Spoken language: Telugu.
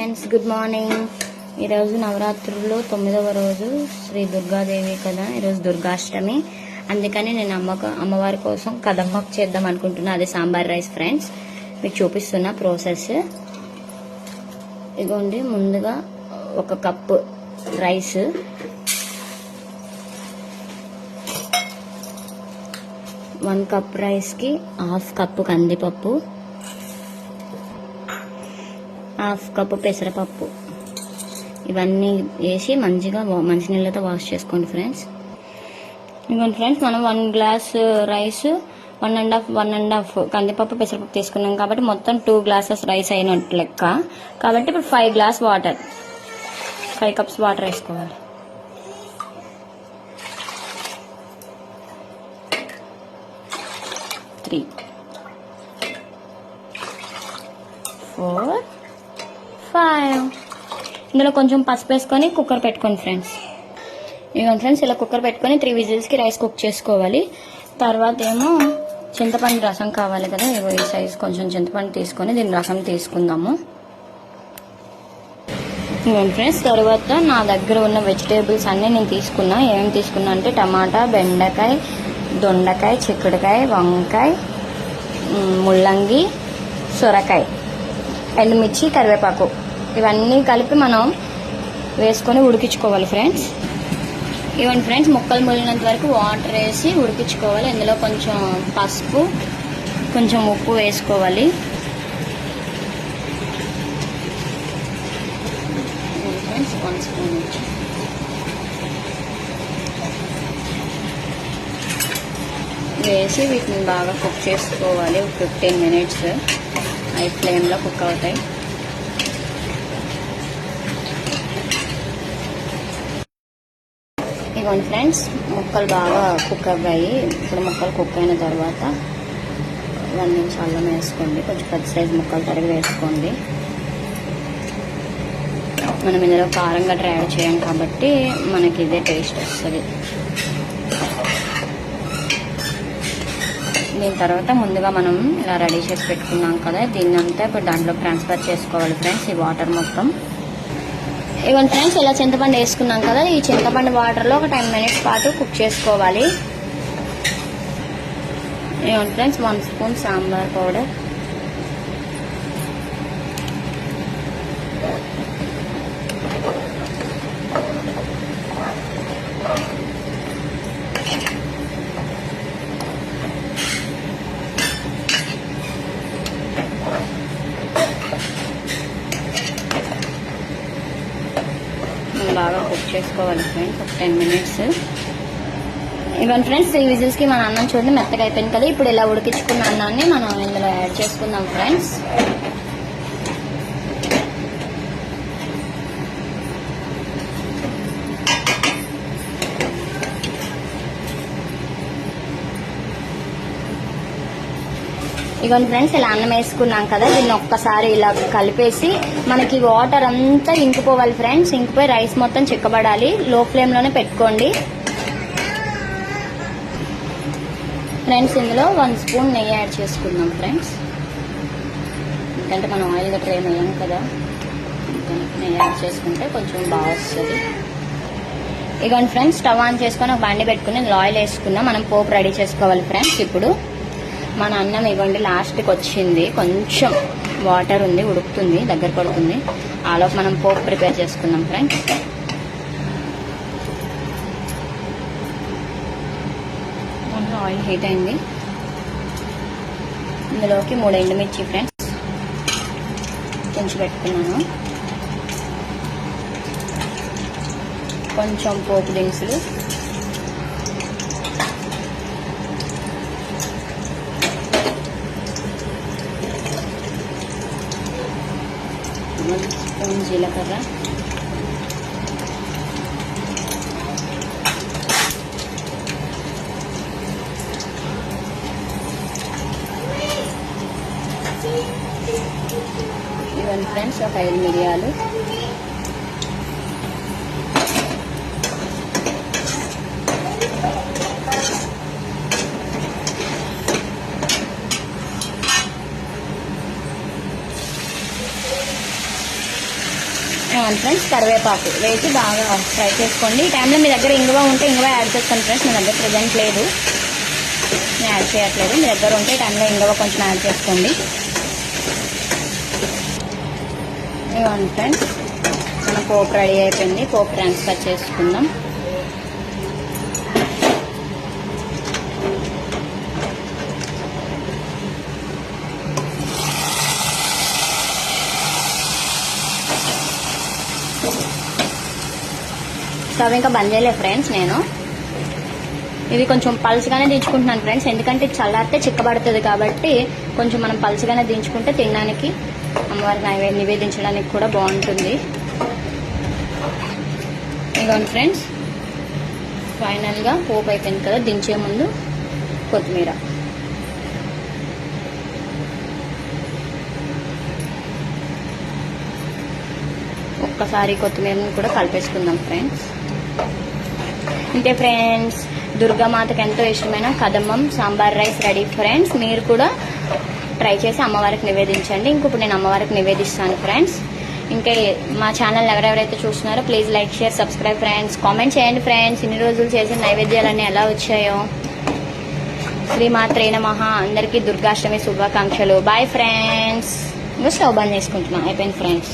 ఫ్రెండ్స్ గుడ్ మార్నింగ్ ఈరోజు నవరాత్రుల్లో తొమ్మిదవ రోజు శ్రీ దుర్గాదేవి కదా ఈరోజు దుర్గాష్టమి. అందుకని నేను అమ్మకు అమ్మవారి కోసం కదమ్మకు చేద్దాం అనుకుంటున్నా. అదే సాంబార్ రైస్ ఫ్రెండ్స్ మీకు చూపిస్తున్న ప్రాసెస్ ఇగోండి ముందుగా ఒక కప్పు రైస్. వన్ కప్ రైస్కి హాఫ్ కప్పు కందిపప్పు. హాఫ్ కప్పు పెసరపప్పు. ఇవన్నీ వేసి మంచిగా మంచినీళ్ళతో వాష్ చేసుకోండి ఫ్రెండ్స్. ఇంకోండి ఫ్రెండ్స్ మనం one glass rice one and half one and half కందిపప్పు పెసరపప్పు తీసుకున్నాం కాబట్టి మొత్తం టూ గ్లాసెస్ రైస్ అయినట్టు లెక్క. కాబట్టి ఇప్పుడు five glass water five cups water వేసుకోవాలి. త్రీ ఫోర్ ఇందులో కొంచెం పసుపు వేసుకొని కుక్కర్ పెట్టుకోండి ఫ్రెండ్స్. ఇవ్వండి ఫ్రెండ్స్ ఇలా కుక్కర్ పెట్టుకొని త్రీ విజిల్స్కి రైస్ కుక్ చేసుకోవాలి. తర్వాత ఏమో చింతపండు రసం కావాలి కదా ఇవో ఈ సైజ్ కొంచెం చింతపండు తీసుకొని దీని రసం తీసుకుందాము. ఇవ్వండి ఫ్రెండ్స్ తర్వాత నా దగ్గర ఉన్న వెజిటేబుల్స్ అన్నీ నేను తీసుకున్నా. ఏం తీసుకున్నా అంటే టమాటా బెండకాయ దొండకాయ చిక్కుడుకాయ వంకాయ ముల్లంగి సొరకాయ ఎండుమిర్చి కరివేపాకు. ఇవన్నీ కలిపి మనం వేసుకొని ఉడికించుకోవాలి ఫ్రెండ్స్. ఇవన్నీ ఫ్రెండ్స్ ముక్కలు ములినంత వరకు వాటర్ వేసి ఉడికించుకోవాలి. ఇందులో కొంచెం పసుపు కొంచెం ఉప్పు వేసుకోవాలి. ఫ్రెండ్స్ వన్ స్పూన్ వేసి వీటిని బాగా కుక్ చేసుకోవాలి. ఫిఫ్టీన్ మినిట్స్ హై ఫ్లేమ్లో కుక్ అవుతాయి. ఇదిగోండి ఫ్రెండ్స్ ముక్కలు బాగా కుక్ అవ్వాయి. ఇప్పుడు ముక్కలు కుక్ అయిన తర్వాత వన్ నిమిషాల్లో వేసుకోండి. కొంచెం పెద్ద సైజు ముక్కలు తరిగి వేసుకోండి. మనం ఇందులో కారం గట్రా యాడ్ చేయం కాబట్టి మనకి ఇదే టేస్ట్ వస్తుంది. దీని తర్వాత ముందుగా మనం ఇలా రెడీ చేసి పెట్టుకున్నాం కదా దీన్ని అంతా ఇప్పుడు దాంట్లో ట్రాన్స్ఫర్ చేసుకోవాలి ఫ్రెండ్స్ ఈ వాటర్ మొత్తం. ఇవన్నీ ఫ్రెండ్స్ ఇలా చింతపండు వేసుకున్నాం కదా ఈ చింతపండు వాటర్లో ఒక టెన్ మినిట్స్ పాటు కుక్ చేసుకోవాలి. ఇవన్నీ friends one spoon sambar powder మనం చేసుకోవాలి ఫ్రెండ్స్ ఒక టెన్ మినిట్స్ ఇవన్నీ ఫ్రెండ్స్ త్రీ విజిల్స్కి మన అన్నం చూడండి మెత్తగా అయిపోయింది కదా. ఇప్పుడు ఇలా ఉడికించుకున్న అన్నాన్ని మనం ఇందులో యాడ్ చేసుకుందాం ఫ్రెండ్స్ ఇవన్నీ ఫ్రెండ్స్ ఇలా అన్నం వేసుకున్నాం కదా దీన్ని ఒక్కసారి ఇలా కలిపేసి మనకి వాటర్ అంతా ఇంకిపోవాలి ఫ్రెండ్స్ ఇంకిపోయి రైస్ మొత్తం చిక్కబడాలి. లో ఫ్లేమ్లోనే పెట్టుకోండి. ఫ్రెండ్స్ ఇందులో వన్ స్పూన్ నెయ్యి యాడ్ చేసుకుందాం ఫ్రెండ్స్. ఎందుకంటే మనం ఆయిల్ గట్రా ఏం వేయం కదా. నెయ్యి యాడ్ చేసుకుంటే కొంచెం బాగా వస్తుంది. ఇగోండి ఫ్రెండ్స్ స్టవ్ ఆన్ చేసుకొని ఒక బండి పెట్టుకుని ఆయిల్ వేసుకున్నాం మనం పోపు రెడీ చేసుకోవాలి ఫ్రెండ్స్ ఇప్పుడు. మన అన్నం ఇవ్వండి లాస్ట్కి వచ్చింది. కొంచెం వాటర్ ఉంది ఉడుకుతుంది దగ్గర పడుతుంది. ఆలోపు మనం పోపు ప్రిపేర్ చేసుకుందాం ఫ్రెండ్స్ ఆయిల్ హీట్ అయింది. ఇందులోకి మూడు ఎండుమిర్చి ఫ్రెండ్స్ కొంచెం పెట్టుకున్నాను. కొంచెం పోపు దినుసులు వన్ స్పూన్ జీలకర్ర. ఇవన్నీ ఫ్రెండ్స్ ఒక ఐదు మిరియాలు. ఫ్రెండ్స్ కరివేపాకు. వేసి బాగా ఫ్రై చేసుకోండి. ఈ టైంలో మీ దగ్గర ఇంగువ ఉంటే ఇంగువ యాడ్ చేసుకోండి ఫ్రెండ్స్ మీ దగ్గర ప్రజెంట్ లేదు. నేను యాడ్ చేయట్లేదు. మీ దగ్గర ఉంటే టైంలో ఇంగువ కొంచెం యాడ్ చేసుకోండి. ఇవ్వండి ఫ్రెండ్స్ మన పోపు రెడీ అయిపోయింది. పోపు ట్రాన్స్ఫర్ చేసుకుందాం. స్టవ్ ఇంకా బంద్ చేయలే ఫ్రెండ్స్ నేను. ఇది కొంచెం పల్చగానే దించుకుంటున్నాను ఫ్రెండ్స్ ఎందుకంటే చల్లారితే చిక్కబడుతుంది కాబట్టి కొంచెం మనం పల్చగానే దించుకుంటే తినడానికి అమ్మవారికి నివేదించడానికి కూడా బాగుంటుంది. ఇదిగోండి ఫ్రెండ్స్ ఫైనల్గా పోపు అయిపోయింది కదా దించే ముందు కొత్తిమీర. ఒక్కసారి కొత్తిమీరని కూడా కలిపేసుకుందాం ఫ్రెండ్స్ ఇంతే ఫ్రెండ్స్ దుర్గామాతకు ఎంతో ఇష్టమైన కదమ్మం సాంబార్ రైస్ రెడీ ఫ్రెండ్స్ మీరు కూడా ట్రై చేసి అమ్మవారికి నివేదించండి. ఇంకొప్పుడు నేను అమ్మవారికి నివేదిస్తాను ఫ్రెండ్స్ ఇంకా మా ఛానల్ ఎవరెవరైతే చూస్తున్నారో please like share subscribe friends comment చేయండి ఫ్రెండ్స్ ఇన్ని రోజులు చేసిన నైవేద్యాలన్నీ ఎలా వచ్చాయో. శ్రీమాత్రే మహా. అందరికీ దుర్గాష్టమి శుభాకాంక్షలు. బాయ్ ఫ్రెండ్స్ ఇంకా స్టవ్ బంద్ చేసుకుంటున్నాను అయిపోయింది ఫ్రెండ్స్